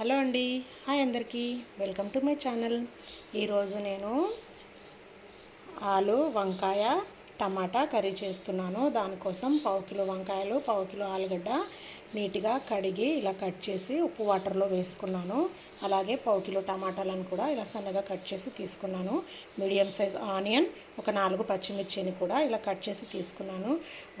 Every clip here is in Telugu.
హలో అండి. హాయ్ అందరికీ. Welcome to my channel. ఈరోజు నేను ఆలు వంకాయ టమాటా కర్రీ చేస్తున్నాను. దానికోసం పావు కిలో వంకాయలు పావు కిలో ఆలుగడ్డ నీట్గా కడిగి ఇలా కట్ చేసి ఉప్పు వాటర్లో వేసుకున్నాను. అలాగే పావు కిలో టమాటాలను కూడా ఇలా సన్నగా కట్ చేసి తీసుకున్నాను. మీడియం సైజ్ ఆనియన్ ఒక నాలుగు పచ్చిమిర్చిని కూడా ఇలా కట్ చేసి తీసుకున్నాను.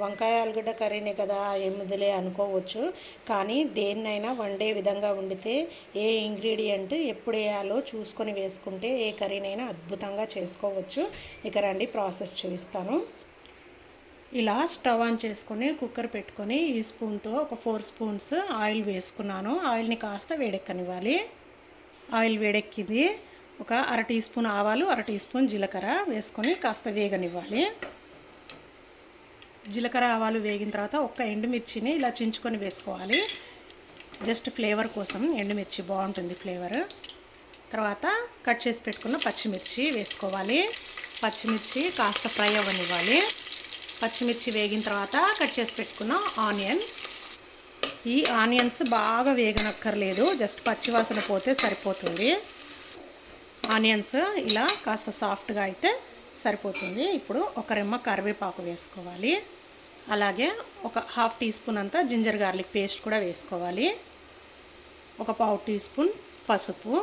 వంకాయ ఆలుగడ్డ కర్రీనే కదా ఏముదిలే అనుకోవచ్చు. కానీ దేన్నైనా వండే విధంగా వండితే ఏ ఇంగ్రీడియంట్ ఎప్పుడు వేయాలో చూసుకొని వేసుకుంటే ఏ కర్రీనైనా అద్భుతంగా చేసుకోవచ్చు. ఇక రండి ప్రాసెస్ చూపిస్తాను. ఇలా స్టవ్ ఆన్ చేసుకొని కుక్కర్ పెట్టుకొని ఈ స్పూన్తో ఒక ఫోర్ స్పూన్స్ ఆయిల్ వేసుకున్నాను. ఆయిల్ని కాస్త వేడెక్కనివ్వాలి. ఆయిల్ వేడెక్కింది. ఒక అర టీ స్పూన్ ఆవాలు అర టీ స్పూన్ జీలకర్ర వేసుకొని కాస్త వేగనివ్వాలి. జీలకర్ర ఆవాలు వేగిన తర్వాత ఒక్క ఎండుమిర్చిని ఇలా చించుకొని వేసుకోవాలి. జస్ట్ ఫ్లేవర్ కోసం ఎండుమిర్చి బాగుంటుంది ఫ్లేవర్. తర్వాత కట్ చేసి పెట్టుకున్న పచ్చిమిర్చి వేసుకోవాలి. పచ్చిమిర్చి కాస్త ఫ్రై అవ్వనివ్వాలి. పచ్చిమిర్చి వేగిన తర్వాత కట్ చేసి పెట్టుకున్న ఆనియన్. ఈ ఆనియన్స్ బాగా వేగనక్కర్లేదు జస్ట్ పచ్చివాసన పోతే సరిపోతుంది. ఆనియన్స్ ఇలా కాస్త సాఫ్ట్గా అయితే సరిపోతుంది. ఇప్పుడు ఒక రెమ్మ కరివేపాకు వేసుకోవాలి. అలాగే ఒక హాఫ్ టీ స్పూన్ అంతా జింజర్ గార్లిక్ పేస్ట్ కూడా వేసుకోవాలి. ఒక పావు టీ స్పూన్ పసుపు.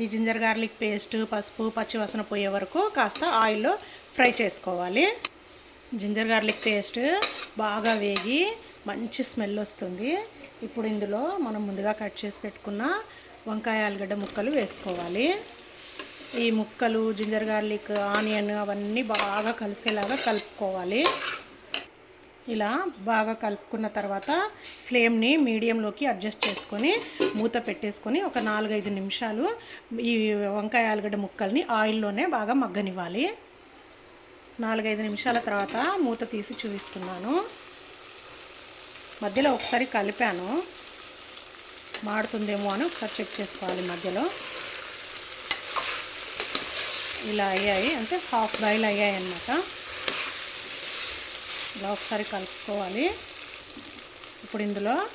ఈ జింజర్ గార్లిక్ పేస్ట్ పసుపు పచ్చివాసన పోయే వరకు కాస్త ఆయిల్లో ఫ్రై చేసుకోవాలి. జింజర్ గార్లిక్ పేస్ట్ బాగా వేగి మంచి స్మెల్ వస్తుంది. ఇప్పుడు ఇందులో మనం ముందుగా కట్ చేసి పెట్టుకున్న వంకాయ ఆలుగడ్డ ముక్కలు వేసుకోవాలి. ఈ ముక్కలు జింజర్ గార్లిక్ ఆనియన్ అవన్నీ బాగా కలిసేలాగా కలుపుకోవాలి. ఇలా బాగా కలుపుకున్న తర్వాత ఫ్లేమ్ని మీడియంలోకి అడ్జస్ట్ చేసుకొని మూత పెట్టేసుకొని ఒక నాలుగైదు నిమిషాలు ఈ వంకాయ ఆలుగడ్డ ముక్కల్ని ఆయిల్లోనే బాగా మగ్గనివ్వాలి. నాలుగైదు నిమిషాల తర్వాత మూత తీసి చూపిస్తున్నాను. మధ్యలో ఒకసారి కలిపాను. మాడుతుందేమో అని ఒకసారి చెక్ చేసుకోవాలి మధ్యలో. ఇలా అయ్యాయి. అంటే హాఫ్ బాయిల్ అయ్యాయి అన్నమాట. ఇలా ఒకసారి కలుపుకోవాలి. ఇప్పుడు ఇందులో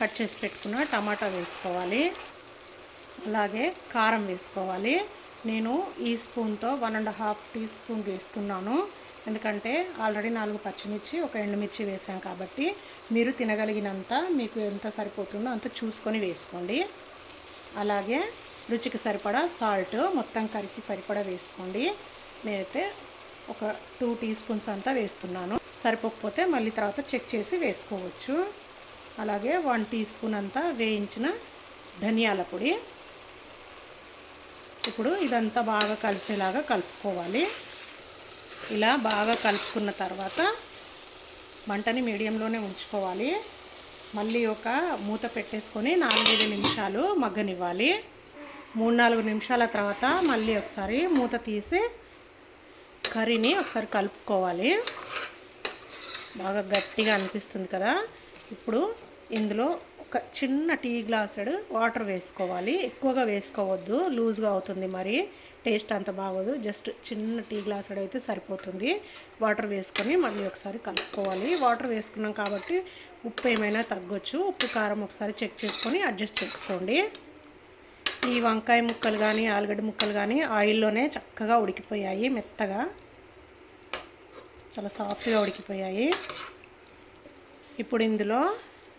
కట్ చేసి పెట్టుకున్న టమాటా వేసుకోవాలి. అలాగే కారం వేసుకోవాలి. నేను ఈ స్పూన్తో one and half teaspoon వేస్తున్నాను. ఎందుకంటే ఆల్రెడీ నాలుగు పచ్చిమిర్చి ఒక ఎండుమిర్చి వేసాం కాబట్టి మీరు తినగలిగినంత మీకు ఎంత సరిపోతుందో అంత చూసుకొని వేసుకోండి. అలాగే రుచికి సరిపడా సాల్ట్ మొత్తం కరికి సరిపడా వేసుకోండి. నేనైతే ఒక టూ టీ స్పూన్స్ అంతా వేస్తున్నాను. సరిపోకపోతే మళ్ళీ తర్వాత చెక్ చేసి వేసుకోవచ్చు. అలాగే వన్ టీ స్పూన్ అంతా వేయించిన ధనియాల పొడి. ఇప్పుడు ఇదంతా బాగా కలిసేలాగా కలుపుకోవాలి. ఇలా బాగా కలుపుకున్న తర్వాత మంటని మీడియంలోనే ఉంచుకోవాలి. మళ్ళీ ఒక మూత పెట్టేసుకొని నాలుగైదు నిమిషాలు మగ్గనివ్వాలి. మూడు నాలుగు నిమిషాల తర్వాత మళ్ళీ ఒకసారి మూత తీసి కర్రీని ఒకసారి కలుపుకోవాలి. బాగా గట్టిగా అనిపిస్తుంది కదా. ఇప్పుడు ఇందులో ఒక చిన్న టీ గ్లాసుడు వాటర్ వేసుకోవాలి. ఎక్కువగా వేసుకోవద్దు. లూజ్గా అవుతుంది మరి. టేస్ట్ అంత బాగోదు. జస్ట్ చిన్న టీ గ్లాసుడు అయితే సరిపోతుంది. వాటర్ వేసుకొని మళ్ళీ ఒకసారి కలుపుకోవాలి. వాటర్ వేసుకున్నాం కాబట్టి ఉప్పు ఏమైనా తగ్గొచ్చు. ఉప్పు కారం ఒకసారి చెక్ చేసుకొని అడ్జస్ట్ చేసుకోండి. ఈ వంకాయ ముక్కలు కానీ ఆలుగడ్డ ముక్కలు కానీ ఆయిల్లోనే చక్కగా ఉడికిపోయాయి మెత్తగా. చాలా సాఫ్ట్గా ఉడికిపోయాయి. ఇప్పుడు ఇందులో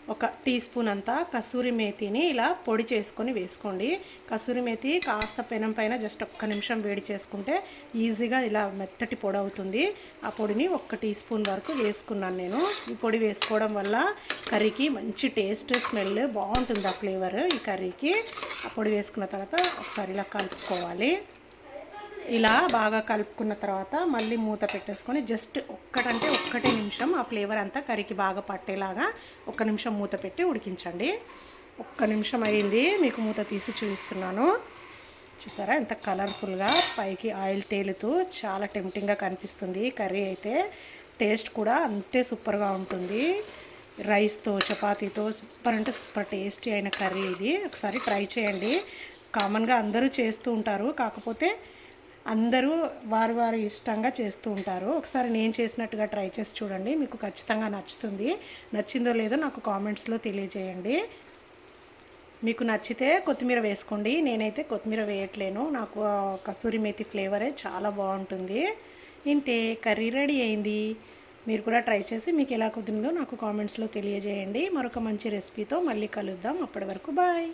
ఒక టీ స్పూన్ అంతా కసూరి మేతిని ఇలా పొడి చేసుకొని వేసుకోండి. కసూరి మేతి కాస్త పెనం పైన జస్ట్ ఒక్క నిమిషం వేడి చేసుకుంటే ఈజీగా ఇలా మెత్తటి పొడి అవుతుంది. ఆ పొడిని ఒక్క టీ స్పూన్ వరకు వేసుకున్నాను నేను. ఈ పొడి వేసుకోవడం వల్ల కర్రీకి మంచి టేస్ట్ స్మెల్ బాగుంటుంది ఆ ఫ్లేవర్ ఈ కర్రీకి. ఆ పొడి వేసుకున్న తర్వాత ఒకసారి ఇలా కలుపుకోవాలి. ఇలా బాగా కలుపుకున్న తర్వాత మళ్ళీ మూత పెట్టేసుకొని జస్ట్ ఒక్కటంటే ఒక్కటే నిమిషం ఆ ఫ్లేవర్ అంతా కర్రీకి బాగా పట్టేలాగా ఒక్క నిమిషం మూత పెట్టి ఉడికించండి. ఒక్క నిమిషం అయింది మీకు మూత తీసి చూపిస్తున్నాను. చూసారా ఎంత కలర్ఫుల్గా పైకి ఆయిల్ తేలుతూ చాలా టెంప్టింగ్గా కనిపిస్తుంది కర్రీ అయితే. టేస్ట్ కూడా అంతే సూపర్గా ఉంటుంది. రైస్తో చపాతీతో సూపర్ అంటే సూపర్ టేస్టీ అయిన కర్రీ ఇది. ఒకసారి ట్రై చేయండి. కామన్గా అందరూ చేస్తూ ఉంటారు. కాకపోతే అందరూ వారు వారు ఇష్టంగా చేస్తూ ఉంటారు. ఒకసారి నేను చేసినట్టుగా ట్రై చేసి చూడండి. మీకు ఖచ్చితంగా నచ్చుతుంది. నచ్చిందో లేదో నాకు కామెంట్స్లో తెలియజేయండి. మీకు నచ్చితే కొత్తిమీర వేసుకోండి. నేనైతే కొత్తిమీర వేయట్లేను. నాకు కసూరి మేతి ఫ్లేవరే చాలా బాగుంటుంది. ఇంతే కర్రీ రెడీ అయింది. మీరు కూడా ట్రై చేసి మీకు ఎలా కుదిరిందో నాకు కామెంట్స్లో తెలియజేయండి. మరొక మంచి రెసిపీతో మళ్ళీ కలుద్దాం. అప్పటి వరకు బాయ్.